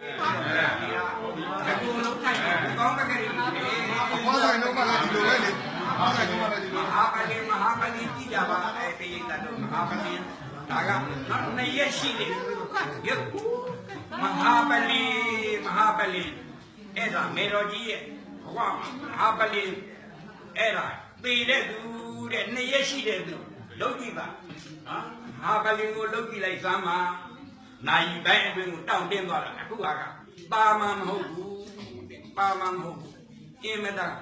အခုလုံးထိုက်တယ်ကောင်းတဲ့ကလေးတွေဘာဆိုင်တော့မှလည်းဒီလိုပဲလေဘာဆိုင်တော့မှလည်းဒီမလိုဟာပလီမဟာပလီကြည့်ကြပါအဲတရိတ်တော်မဟာပလီဒါကနောက်နှစ်ရက်ရှိတယ်ရုပ်မဟာပလီမဟာပလီအဲ့ဒါမေတော်ကြီးရဲ့ဘဝမဟာပလီအဲ့ဒါသေတဲ့သူတဲ့နှစ်ရက်ရှိတဲ့သူလုံးကြည့်ပါနော်မဟာပလီကိုလုံးကြည့်လိုက်စမ်းပါ နိုင်ပိုင်းအတွင်းကိုတောင့်တင်းသွားတာအခုကပါမမဟုတ်ဘူးပါမမဟုတ်ဘူးအင်မတန်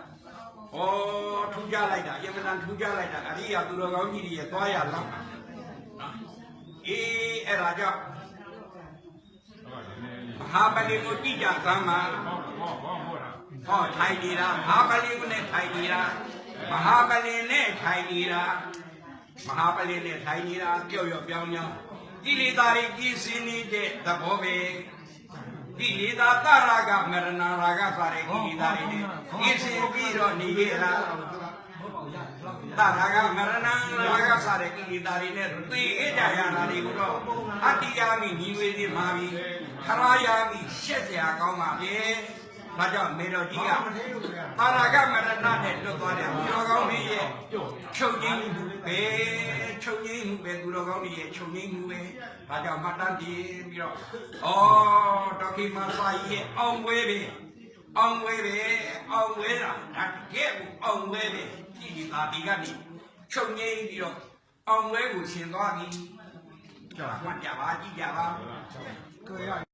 ဩထူးကြလိုက်တာယမနန်ထူးကြလိုက်တာအရိယာသူတော်ကောင်းကြီးတွေရဲ့သွားရလောက်နော်အေးအဲ့ဒါကြောင့်မဟာပလီကိုကြည့်ကြသမ်းပါဟောထိုင်နေတာမဟာပလီကိုနဲ့ထိုင်နေတာမဟာပလီနဲ့ထိုင်နေတာမဟာပလီနဲ့ထိုင်နေတာပျော့ပျော့ပြောင်းပြောင်း ကိလေသာတွေပြည့်စင်နေတဲ့သဘောပဲကိလေသာကရာကမရဏရာကဆိုတဲ့ကိလေသာတွေနဲ့ပြည့်စင်ပြီးတော့နေရတာတာရာကမရဏရာကဆိုတဲ့ကိလေသာတွေနဲ့သိဧကြရတာတွေကိုတော့အတ္တိယမိညီဝေဒီမာပြီခရာယာမိရှက်စရာကောင်းပါလေ ဒါကြောင့်မေတော်ကြီးကတာရာကမရဏနဲ့လွတ်သွားတဲ့သူတော်ကောင်းကြီးရဲ့ချုပ်ငိမ့်မှုပဲချုပ်ငိမ့်မှုပဲသူတော်ကောင်းကြီးရဲ့ချုပ်ငိမ့်မှုပဲ။ဒါကြောင့်မတန်တည်ပြီးတော့ဩတော်ခိမစာကြီးရဲ့အောင်ဝဲပဲအောင်ဝဲပဲအောင်ဝဲတာဒါတကယ်ကိုအောင်ဝဲပဲကြည့်ဒီသာဒီကနေချုပ်ငိမ့်ပြီးတော့အောင်ဝဲကိုရှင်သွားပြီကြောက်မှတ်ကြပါကြည့်ကြပါကိုရ